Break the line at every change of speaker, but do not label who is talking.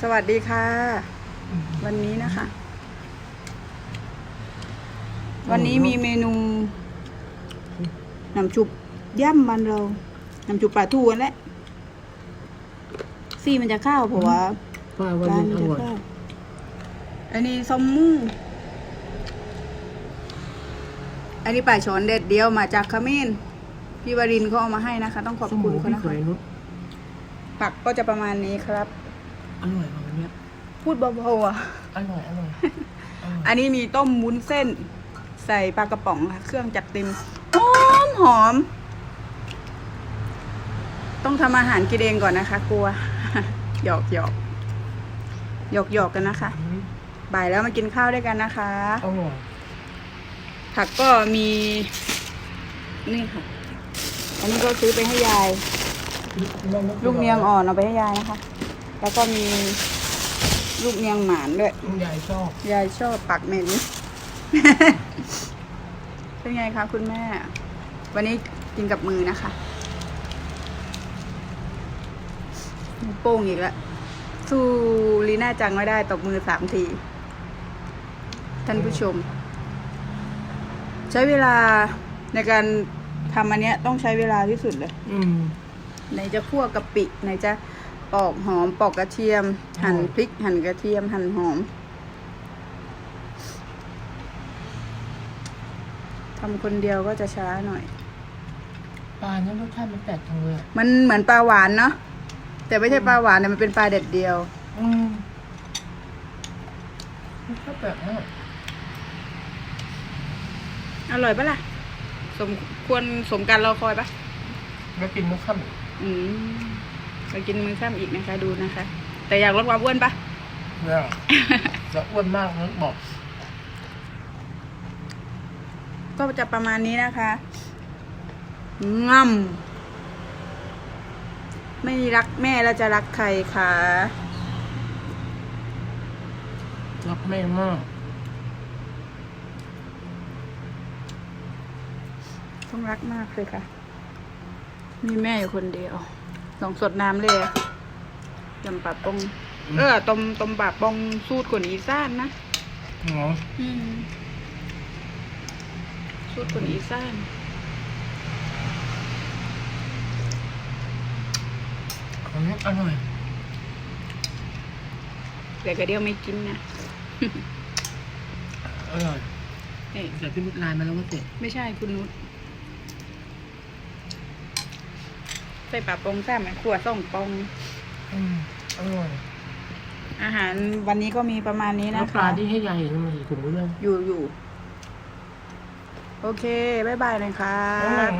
สวัสดีค่ะ วันนี้นะคะ วันนี้มีเมนูน้ำจุบย่ำมันเราน้ำจุบปลาทูนั่นแหละซี่มันจะข้าวเพราะว่า
ป้าวัน
ปลา
นี้
มัน
อ
จะ
ร่อย
ข้าวอันนี้ส้มมู่อันนี้ปลาช้อนเด็ดเดียวมาจากขมิ้นพี่วรินทร์เขาเอามาให้นะคะ ต้องขอบ
ส้ม
คุณ
โอ
เขา
พี่
นะ
เค
คะ
ยนุช
ผักก็จะประมาณนี้ครับ
อร่อยกว่าวันเนี้ย
พูดเบาๆอะ
อร่อยอร่อยอร่อย
อันนี้มีต้มวุ้นเส้น ใส่ปลากระป๋องค่ะ เครื่องจัดเต็มหอมหอม ต้องทำอาหารกินเองก่อนนะคะ กลัว หยอกหยอกหยอกหยอกกันนะคะ
อืม
บ่ายแล้วมากินข้าวด้วยกันนะคะ
อร่อย
ผักก็มี นี่ค่ะ อันนี้ก็ซื้อไปให้ยาย ลูกเนียงอ่อนเอาไปให้ยายนะคะ แล้วก็มีลูกเนียงหมานด้วย
คุณยายชอบ
ยายชอบปักเหม็น เป็นไงคะคุณแม่ วันนี้กินกับมือนะคะนิ้วโป้งอีกแล้วสู้ลีน่าจังไม่ได้ตบมือสามที ท่านผู้ชม ใช้เวลาในการทำอันเนี้ยต้องใช้เวลาที่สุดเลย
อืม
ไหนจะคั่วกะปิ ไหนจะ ปอกหอมปอกกระเทียม หั่น
อ๋อ
พริก หั่นกระเทียม หั่นหอมทำคนเดียวก็จะช้าหน่อย
ปลาเนี่ยรสชาติมันแปลกจังเลยอะ
มันเหมือนปลาหวานเนาะแต่ไม่ใช่ปลาหวานแต่มันเป็นปลาเด็ดเดียว
อืมรสชาติแปลกมาก
อร่อยปะล่ะ สมควรสมการรอคอยปะ
แล้วกินมื้อค่ำอีก
อืม ไปกินมือข้ามอีกนะคะดูนะคะ แต่อยากลดความอ้วนปะ
เนี่ยจะอ้วนมากนะบอก
ก็จะประมาณนี้นะคะงำไม่รักแม่แล้วจะรักใครคะ
รักแม่มาก
ต้องรักมากเลยค่ะ มีแม่อยู่คนเดียว ลองสดน้ำเลยอะยำปลาปองเออต้มต้มปลาปองสูตรคนอีสานนะ
เหรอ
อืมสูตรคนอีสาน
อันนี้อร่อย
แต่ก็เดียวไม่กินนะ
อร่อย
นี่
เดี๋ยวพี่นุชไลน์มาแล้วว่าเสร็จ
ไม่ใช่คุณนุช ใส่ปลาปองแซ่บไหมขวดส่องปอง
อืมอร่อย
อาหารวันนี้ก็มีประมาณนี้
แล้
นะ
วปลา
คะ
ที่ให้ยายเห็นมันถุงมือเรื่อง
อยู่อยู่ โอเค บ๊ายบายนะคะ
อร่อย